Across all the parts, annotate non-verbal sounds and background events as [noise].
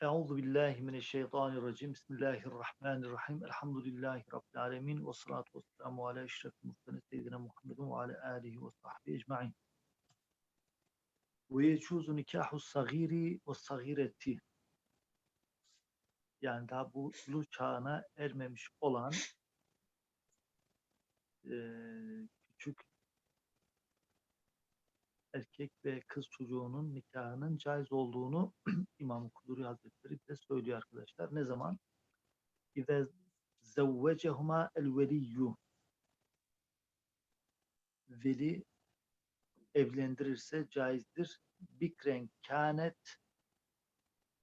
Euzu billahi mineşşeytanirracim. Bismillahirrahmanirrahim. Elhamdülillahi rabbil alamin ve salatu vesselamu ala eşrefil murselin seyyidina Muhammedin ve ala alihi ve sahbihi ecmaîn. Ve yecuzu nikahu sagiri ve sagireti. Yani daha bu çağına ermemiş olan eee, küçük erkek ve kız çocuğunun nikahının caiz olduğunu [clears throat] İmam Kuduri Hazretleri bize söylüyor arkadaşlar. Ne zaman? İze zevvecehuma el veliyyu veli evlendirirse caizdir. Bikren kânet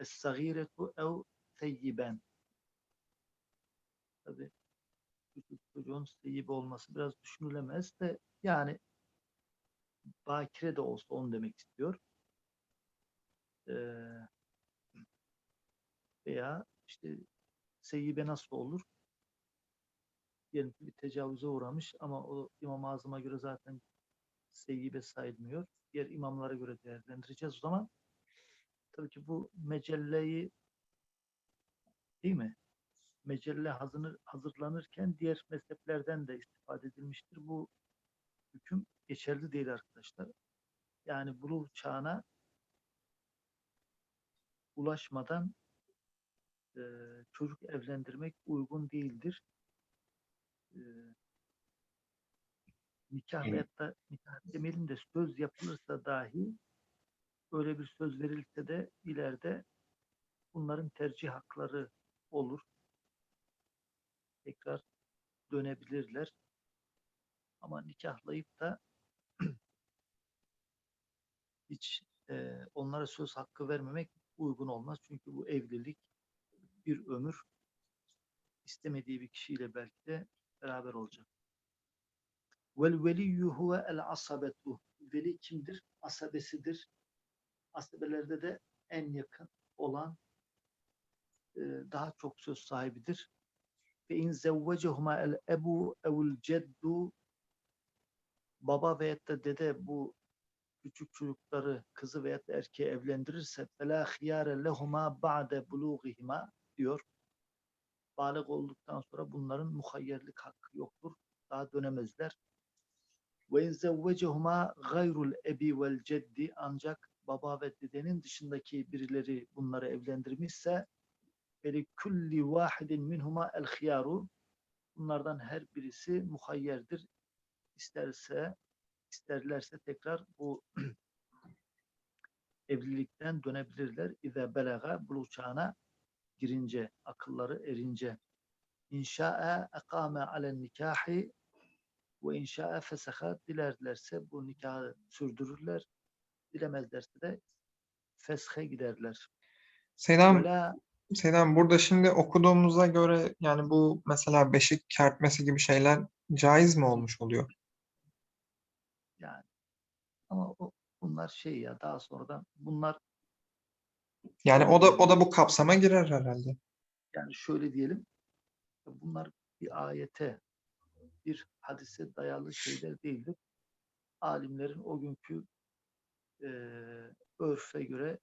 es-sagiretu ev seyyiben. Tabi çocuğun seyyib olması biraz düşünülemez de yani bakire de olsa onu demek istiyor. Ee, veya işte seyyibe nasıl olur? Diyelim ki bir tecavüze uğramış ama o İmam-ı Azam'a göre zaten seyyibe sayılmıyor. Diğer imamlara göre değerlendireceğiz o zaman. Tabii ki bu mecelleyi değil mi? Mecelle hazırlanır, hazırlanırken diğer mezheplerden de istifade edilmiştir. Bu hüküm geçerli değil arkadaşlar. Yani buluğ çağına ulaşmadan e, çocuk evlendirmek uygun değildir. E, nikah Evet. da nikah demeyelim de söz yapılırsa dahi öyle bir söz verilse de ileride bunların tercih hakları olur. Tekrar dönebilirler. Ama nikahlayıp da [clears throat] hiç e, onlara söz hakkı vermemek uygun olmaz. Çünkü bu evlilik bir ömür istemediği bir kişiyle belki de beraber olacak. Vel veliyyu huve el asabetu. Veli kimdir? Asabesidir. Asabelerde de en yakın olan e, daha çok söz sahibidir. Ve in zevvecehuma el ebu evul ceddu baba veyahut da dede bu küçük çocukları kızı veyahut da erkeği evlendirirse فَلَا خِيَارَ لَهُمَا بَعْدَ بُلُوغِهِمَا diyor. Balık olduktan sonra bunların muhayyerlik hakkı yoktur. Daha dönemezler. وَاِنْ زَوَّجَهُمَا غَيْرُ الْاَبِي وَالْجَدِّ Ancak baba ve dedenin dışındaki birileri bunları evlendirmişse فَلِكُلِّ وَاحِدٍ مِنْهُمَا الْخِيَارُ Bunlardan her birisi muhayyerdir. İsterse isterlerse tekrar bu [clears throat] evlilikten dönebilirler. İze belaga buluğ çağına girince, akılları erince. İnşa'e ekame alen nikahi ve inşa'e fesaha dilerlerse bu nikahı sürdürürler. Dilemezlerse de feshe giderler. Selam, Böyle Selam. Burada şimdi okuduğumuza göre yani bu mesela beşik kertmesi gibi şeyler caiz mi olmuş oluyor? Yani ama o, bunlar şey ya daha sonradan bunlar Yani o da o da bu kapsama girer herhalde. yani şöyle diyelim bunlar bir ayete bir hadise dayalı şeyler değildir. Alimlerin o günkü e, örfe göre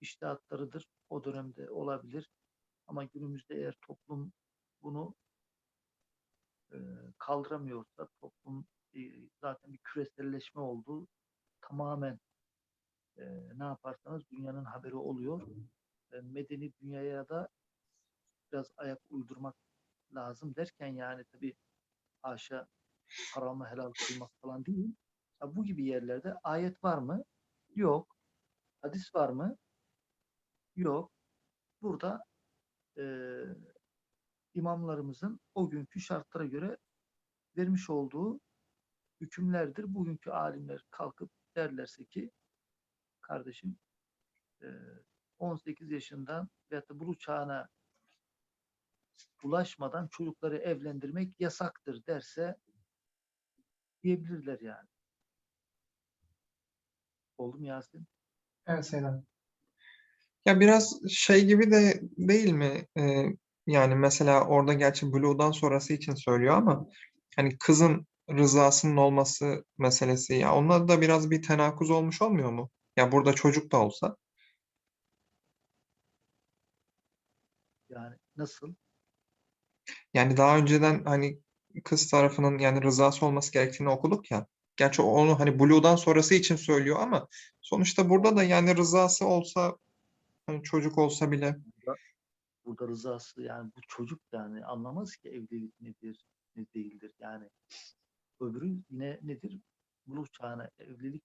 iştihatlarıdır. O dönemde olabilir. Ama günümüzde eğer toplum bunu e, kaldıramıyorsa toplum zaten bir küreselleşme oldu. Tamamen e, ne yaparsanız dünyanın haberi oluyor. E, medeni dünyaya da biraz ayak uydurmak lazım derken yani tabii haşa haramı helal kılmak falan değil. Ya bu gibi yerlerde ayet var mı? Yok. Hadis var mı? Yok. Burada e, imamlarımızın o günkü şartlara göre vermiş olduğu hükümlerdir. Bugünkü alimler kalkıp derlerse ki kardeşim e, 18 yaşından veyahut da buluğ çağına ulaşmadan çocukları evlendirmek yasaktır derse diyebilirler yani. Oldu mu Yasin? Evet Selam. Ya biraz şey gibi de değil mi? Ee, yani mesela orada gerçi buluğdan sonrası için söylüyor ama hani kızın rızasının olması meselesi ya onunla da biraz bir tenakuz olmuş olmuyor mu? Ya burada çocuk da olsa. Yani nasıl? Yani daha önceden hani kız tarafının yani rızası olması gerektiğini okuduk ya. Gerçi onu hani Blue'dan sonrası için söylüyor ama sonuçta burada da yani rızası olsa hani çocuk olsa bile Burada rızası yani bu çocuk yani anlamaz ki evlilik nedir, ne değildir. Yani öbürü yine nedir? Buluğ çağına, evlilik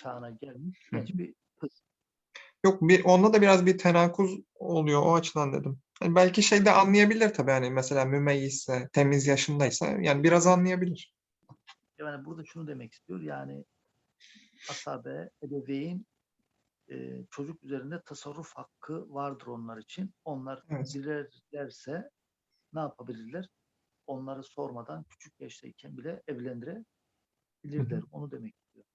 çağına gelmiş genç bir kız. yok bir onda da biraz bir tenakuz oluyor o açıdan dedim. Hani belki şey de anlayabilir tabii hani mesela mümeyyizse, temiz yaşındaysa yani biraz anlayabilir. Yani burada şunu demek istiyor yani asabe, ebeveyn e, çocuk üzerinde tasarruf hakkı vardır onlar için. Onlar Evet. dilerlerse ne yapabilirler? Onları sormadan küçük yaştayken bile evlendirebilirler. Onu demek istiyor.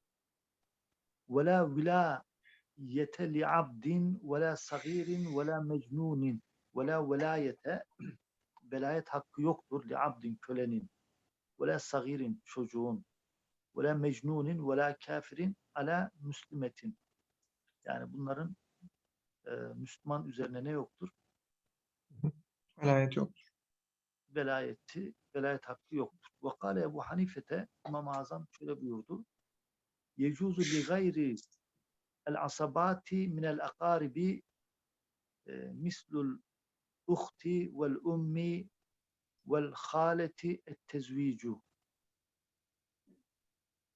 وَلَا وِلَايَةَ لِعَبْدٍ وَلَا صَغِيرٍ وَلَا مَجْنُونٍ وَلَا وَلَايَةَ velayet hakkı yoktur li'abdin kölenin وَلَا صَغِيرٍ çocuğun وَلَا مَجْنُونٍ وَلَا kafirin ala müslimetin yani bunların e, Müslüman üzerine ne yoktur? Velayet yok. Velayeti, velayet hakkı yoktur. Ve kâle Ebu Hanifete İmam-ı Azam şöyle buyurdu. Yecuzu li gayri el asabati minel akaribi e, mislul uhti vel ummi vel haleti et tezvicu.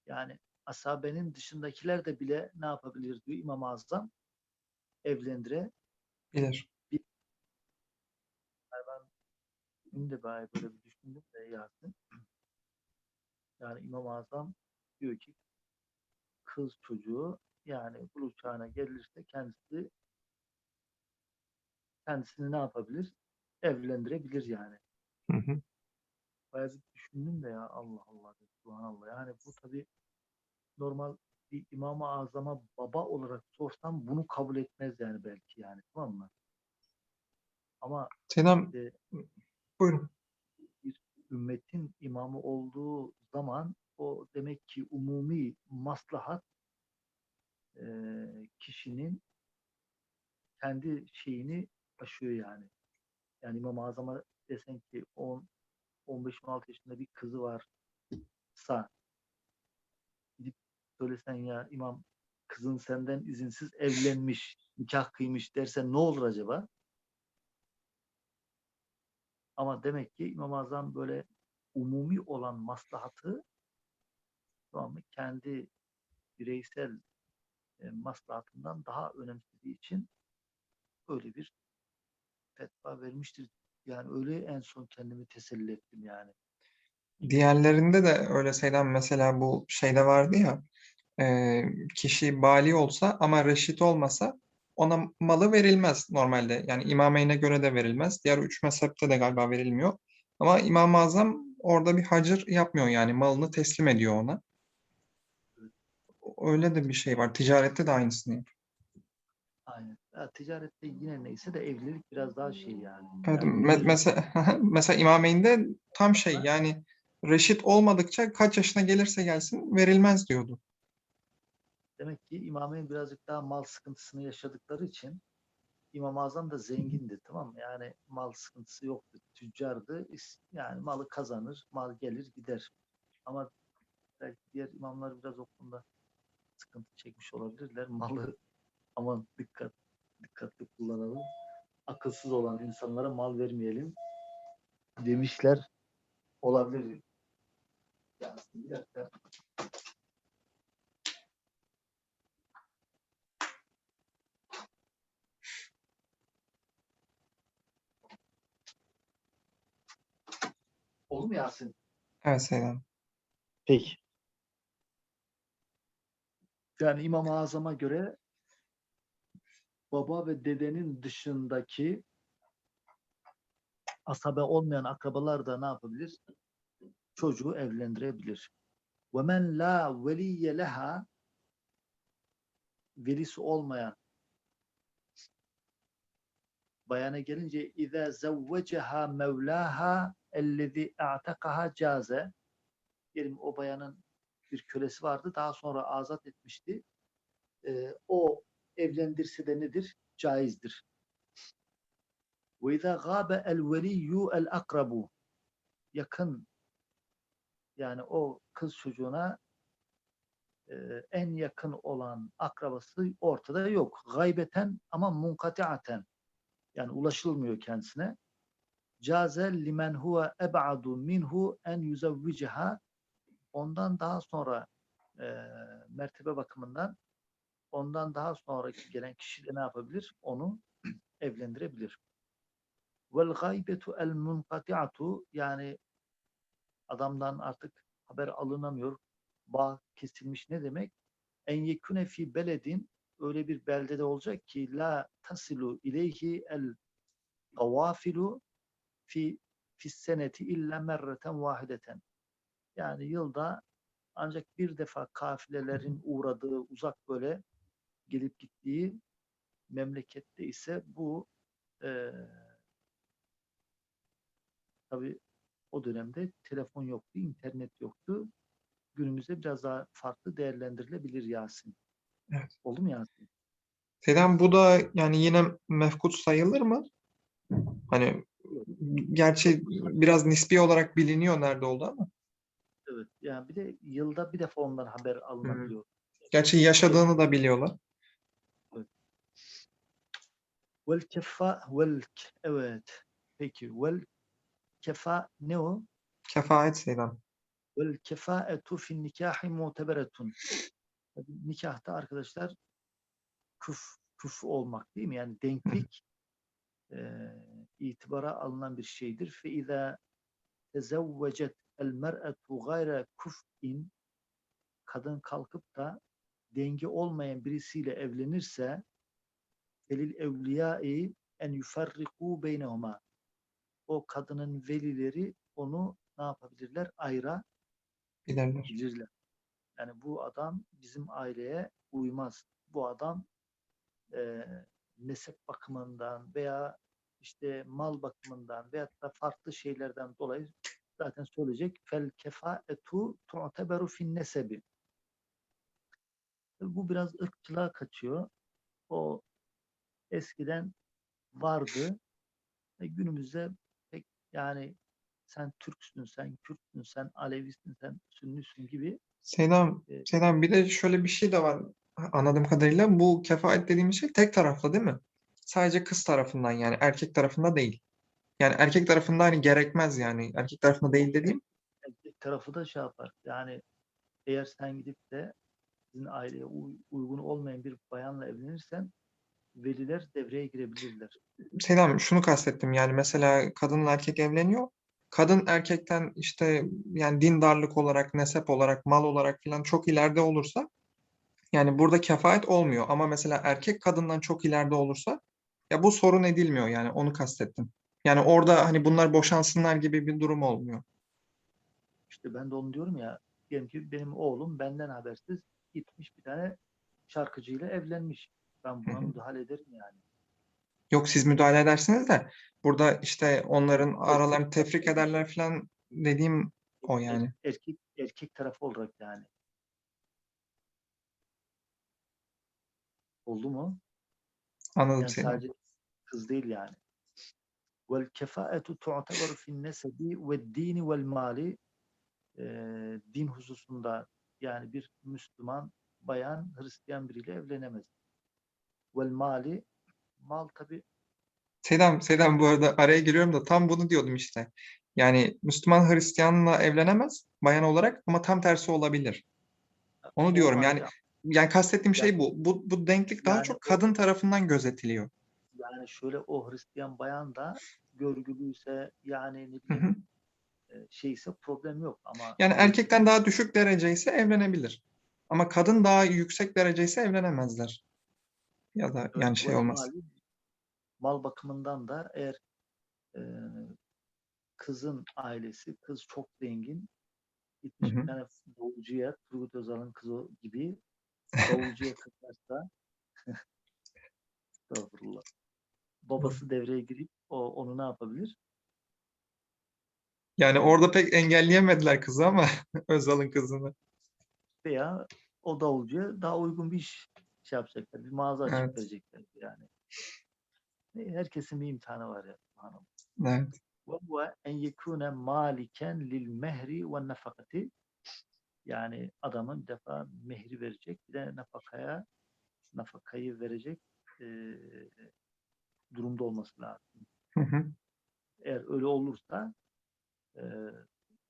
Yani asabenin dışındakiler de bile ne yapabilir diyor İmam-ı Azam evlendire Benim de bayağı böyle bir düşündüm de Yasin. Yani İmam-ı Azam diyor ki kız çocuğu yani buluk çağına gelirse kendisi kendisini ne yapabilir? Evlendirebilir yani. Hı bir düşündüm de ya Allah Allah dedim, Subhanallah. Yani bu tabi normal bir İmam-ı Azam'a baba olarak sorsam bunu kabul etmez yani belki yani tamam mı? Ama işte Buyurun. ümmetin imamı olduğu zaman o demek ki umumi maslahat eee, kişinin kendi şeyini aşıyor yani. Yani İmam-ı Azam'a desen ki 10 15-16 yaşında bir kızı varsa gidip söylesen ya imam kızın senden izinsiz evlenmiş, nikah kıymış dersen ne olur acaba? Ama demek ki İmam-ı Azam böyle umumi olan maslahatı tamam mı? kendi bireysel e, maslahatından daha önemsediği için öyle bir fetva vermiştir. Yani öyle en son kendimi teselli ettim yani. Diğerlerinde de öyle Selam mesela bu şeyde vardı ya e, kişi bali olsa ama reşit olmasa ona malı verilmez normalde. Yani İmameyn'e göre de verilmez. Diğer üç mezhepte de galiba verilmiyor. Ama İmam-ı Azam orada bir hacır yapmıyor yani malını teslim ediyor ona. Öyle de bir şey var. Ticarette de aynısını yapıyor. Aynen. Ya, ticarette yine neyse de evlilik biraz daha şey yani. Evet, Yani me- mesela [laughs] mesela İmameyn'de tam şey yani reşit olmadıkça kaç yaşına gelirse gelsin verilmez diyordu. Demek ki İmameyn birazcık daha mal sıkıntısını yaşadıkları için İmam-ı Azam da zengindi tamam mı? Yani mal sıkıntısı yoktu. Tüccardı. Yani malı kazanır, mal gelir gider. Ama belki diğer imamlar biraz o sıkıntı çekmiş olabilirler. [laughs] Malı aman dikkat dikkatli kullanalım. Akılsız olan insanlara mal vermeyelim demişler olabilir. Yani bir dakika. Oldu mu Yasin? Evet Selam. Peki. Yani İmam-ı Azam'a göre baba ve dedenin dışındaki asabe olmayan akrabalar da ne yapabilir? Çocuğu evlendirebilir. وَمَنْ لَا وَلِيَّ لَهَا velisi olmayan bayana gelince اِذَا زَوَّجَهَا مَوْلَاهَا اَلَّذِي اَعْتَقَهَا caze Diyelim o bayanın bir kölesi vardı. Daha sonra azat etmişti. Ee, o evlendirse de nedir? Caizdir. Ve izâ gâbe el veliyyu el akrabu. Yakın yani o kız çocuğuna e, en yakın olan akrabası ortada yok. Gaybeten ama munkatiaten. yani ulaşılmıyor kendisine. Caze limen huve eb'adu minhu en yuzevviceha. Ondan daha sonra e, mertebe bakımından ondan daha sonraki gelen kişi de ne yapabilir? Onu [clears throat] evlendirebilir. Vel gaybetu el munkati'atu yani adamdan artık haber alınamıyor. Bağ kesilmiş ne demek? En yekune fi beledin öyle bir beldede olacak ki la tasilu ileyhi el gavafilu fi fi seneti illa merreten vahideten. Yani yılda ancak bir defa kafilelerin [laughs] uğradığı uzak böyle gelip gittiği memlekette ise bu e, tabi o dönemde telefon yoktu, internet yoktu. Günümüzde biraz daha farklı değerlendirilebilir Yasin. Evet. Oldu mu Yasin? Selam bu da yani yine mefkut sayılır mı? Hani gerçi biraz nispi olarak biliniyor nerede oldu ama. Evet. Yani bir de yılda bir defa ondan haber alınabiliyor. Gerçi yaşadığını da biliyorlar. Vel kefa vel evet. Peki vel kefa ne o? Kefaet Selam. Vel kefaetu fin nikahi muteberetun. Nikahta arkadaşlar küf, küf olmak değil mi? Yani denklik e, itibara alınan bir şeydir. Fe izâ tezevvecet el mer'etu gayre kuf'in kadın kalkıp da denge olmayan birisiyle evlenirse velil evliyai en yufarriku beynehuma o kadının velileri onu ne yapabilirler? Ayra Giderler. bilirler. Yani bu adam bizim aileye uymaz. Bu adam e, nesep bakımından veya işte mal bakımından veya da farklı şeylerden dolayı zaten söyleyecek fel kefaetu tu'teberu fin nesebi. Bu biraz ırkçılığa kaçıyor. O eskiden vardı. E, günümüzde pek yani sen Türksün, sen Kürtsün, sen Alevisin, sen Sünnüsün gibi Selam, Evet. Selam bir de şöyle bir şey de var anladığım kadarıyla bu kefaet dediğimiz şey tek taraflı değil mi? Sadece kız tarafından yani erkek tarafında değil. Yani erkek tarafında hani gerekmez yani erkek tarafında değil dediğim erkek tarafı da şey yapar. Yani eğer sen gidip de sizin aileye uy- uygun olmayan bir bayanla evlenirsen veliler devreye girebilirler. Selam şunu kastettim yani mesela kadınla erkek evleniyor. Kadın erkekten işte yani dindarlık olarak, nesep olarak, mal olarak falan çok ileride olursa yani burada kefaet olmuyor. Ama mesela erkek kadından çok ileride olursa ya bu sorun edilmiyor yani onu kastettim. Yani orada hani bunlar boşansınlar gibi bir durum olmuyor. İşte ben de onu diyorum ya diyelim ki benim oğlum benden habersiz gitmiş bir tane şarkıcıyla evlenmiş. Ben buna müdahale ederim yani. Yok siz müdahale edersiniz de burada işte onların aralarını tefrik ederler falan dediğim o yani. Erkek erkek tarafı olarak yani. Oldu mu? Anladım Yani seni. sadece kız değil yani. Vel kefaetu tu'teberu fin nesebi ve dini vel mali din hususunda yani bir Müslüman bayan Hristiyan biriyle evlenemez. Vel mali mal tabi Selam, selam bu arada araya giriyorum da tam bunu diyordum işte. Yani Müslüman Hristiyanla evlenemez bayan olarak ama tam tersi olabilir. Onu o diyorum yani ayrı. yani kastettiğim şey Yani- bu. Bu, bu denklik daha Yani çok kadın tarafından gözetiliyor. Yani şöyle o Hristiyan bayan da görgülüyse yani ne bileyim e, şeyse problem yok ama Yani görgülü- erkekten daha düşük derece ise evlenebilir. Ama kadın daha yüksek derece ise evlenemezler. Ya da yani şey olmaz. mali, mal bakımından da eğer e, kızın ailesi kız çok zengin gitmiş Hı hı. bir tane davulcuya Turgut Özal'ın kızı gibi davulcuya [laughs] kızarsa [laughs] Estağfurullah. Babası devreye girip o onu ne yapabilir? Yani orada pek engelleyemediler kızı ama [laughs] Özal'ın kızını. Veya o davulcuya daha uygun bir iş şey yapacaklar. Bir mağaza açıp Evet. verecekler yani Herkesin bir imtihanı var ya. subhanallah. Evet. وهو en yekune maliken lil mehri ve nafakati yani adamın bir defa mehri verecek bir de nafakaya nafakayı verecek eee, durumda olması lazım. Hı hı. Eğer öyle olursa eee,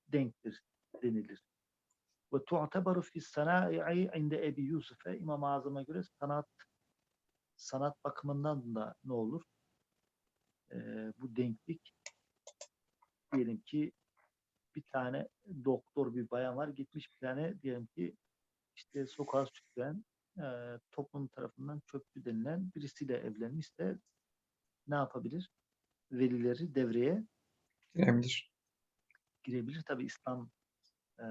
denktir denilir. Ve tu'tebaru fi sana'i inde Ebi Yusuf'e İmam-ı Azam'a göre sanat sanat bakımından da ne olur? Eee, bu denklik diyelim ki bir tane doktor bir bayan var gitmiş bir tane diyelim ki işte sokağa süpüren eee toplum tarafından çöpçü denilen birisiyle evlenmişse ne yapabilir? Velileri devreye Girebilir. girebilir. Tabi İslam eee,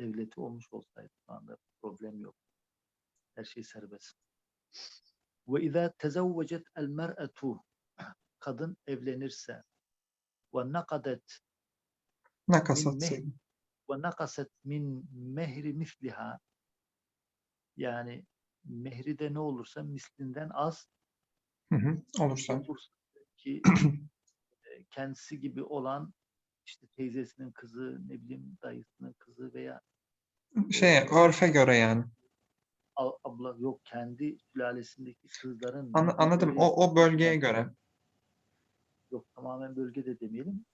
devleti olmuş olsaydı şu anda problem yok. Her şey serbest. Ve izâ tezevvecet el mer'etu kadın evlenirse ve nakadet Nakasat. ve nakaset min mehri misliha yani mehri de ne olursa mislinden az Hı hı. Olursa. ki [clears throat] e, kendisi gibi olan işte teyzesinin kızı ne bileyim dayısının kızı veya Şey, örfe göre yani. abla yok kendi sülalesindeki kızların An- anladım. O, o bölgeye göre. Yok tamamen bölge de demeyelim.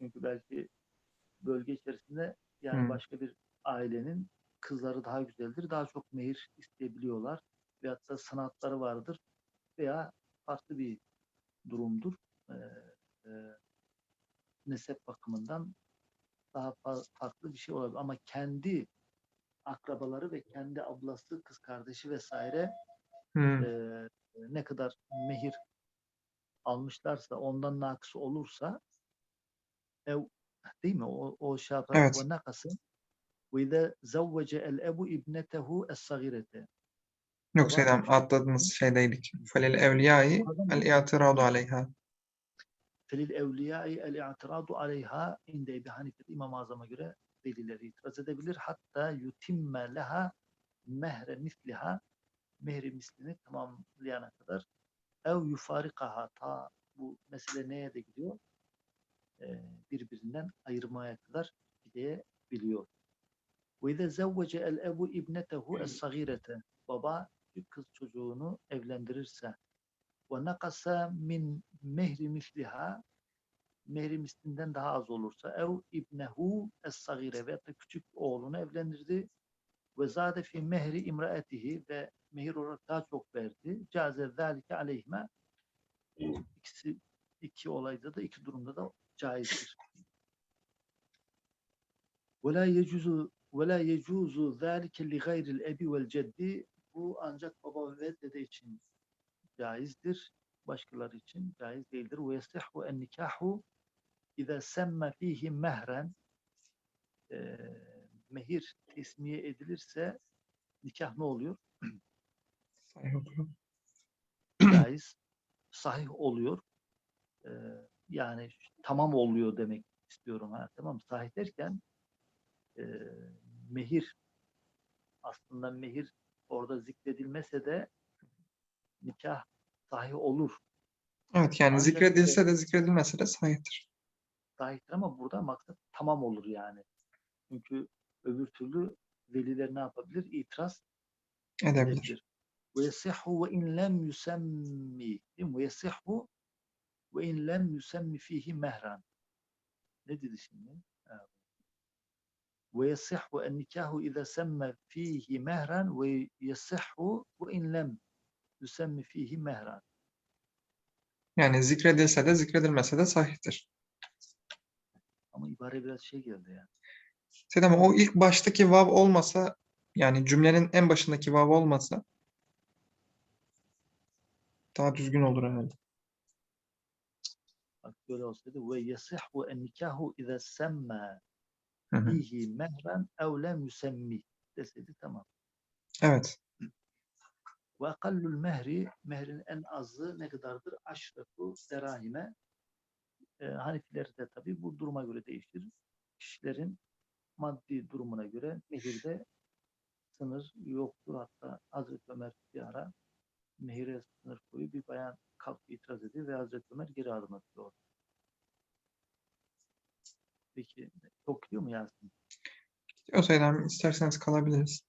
Çünkü belki bölge içerisinde yani Hı. başka bir ailenin kızları daha güzeldir. Daha çok mehir isteyebiliyorlar. Veyahut da sanatları vardır. Veya farklı bir durumdur. Ee, e, nesep bakımından daha fa- farklı bir şey olabilir. Ama kendi akrabaları ve kendi ablası, kız kardeşi vesaire Hı. e, ne kadar mehir almışlarsa ondan nakısı olursa ev değil mi? O, o şey yapar. Evet. Ve nakası ve izâ zavvece el ebu ibnetehu es-sagirete. Yok Baba Seydam küçük atladığınız şeydeydik. Felil evliyai Adam el i'tiradu aleyha. felil evliyai el-i'tiradu aleyha inde Ebi Hanife İmam-ı Azam'a göre velileri itiraz edebilir. Hatta yutimme leha mehre misliha mehri mislini tamamlayana kadar ev yufarikaha ta bu mesele neye de gidiyor? Ee, birbirinden ayırmaya kadar gidebiliyor. Ve izâ zavvece el ebu ibnetehu es-sagirete baba bir kız çocuğunu evlendirirse ve nakasa min mehri misliha. Mehri mislinden daha az olursa ev ibnehu es-sagire ve da küçük oğlunu evlendirdi. Ve zade fi mehri imraetihi ve mehir olarak daha çok verdi. Caze zalike aleyhime ikisi iki olayda da iki durumda da caizdir. Ve la yecuzu ve la yecuzu zalike li gayril ebi vel ceddi bu ancak baba ve dede için caizdir. Başkaları için caiz değildir. Ve yasihhu en nikahu İza semme fihi mehren eee, mehir tesmiye edilirse nikah ne oluyor? Sahih oluyor. Caiz, sahih oluyor. Eee, yani tamam oluyor demek istiyorum. Ha, tamam sahih derken eee, mehir aslında mehir orada zikredilmese de nikah sahih olur. Evet yani Ancak zikredilse de zikredilmese de sahihtir. sahihtir ama burada maksat tamam olur yani. Çünkü öbür türlü veliler ne yapabilir? İtiraz Edebilir. edebilir. Ve yasihhu ve in lem yusemmi. Ve yasihhu ve in lem yusemmi fihi mehran. Ne dedi şimdi? Ve yasihhu en nikahu iza semme fihi mehran ve yasihhu ve in lem yusemmi fihi mehran. Yani zikredilse de zikredilmese de sahihtir. Ama ibare biraz şey geldi yani. Seydam o ilk baştaki vav olmasa yani cümlenin en başındaki vav olmasa daha düzgün olur herhalde. Bak böyle olsaydı ve yasihhu en nikahu iza hı. fihi mehran ev lem yusemmi deseydi tamam. Evet. Ve akallul mehri, mehrin en azı ne kadardır? Aşrefu derahime. E, Hanefilerde tabi bu duruma göre değişir. Kişilerin maddi durumuna göre mehirde sınır yoktur. Hatta Hazreti Ömer bir ara mehire sınır koyup bir bayan kalkıp itiraz ediyor ve Hazreti Ömer geri adım atıyor. Peki çok gidiyor mu Yasin? O sayıdan isterseniz kalabiliriz.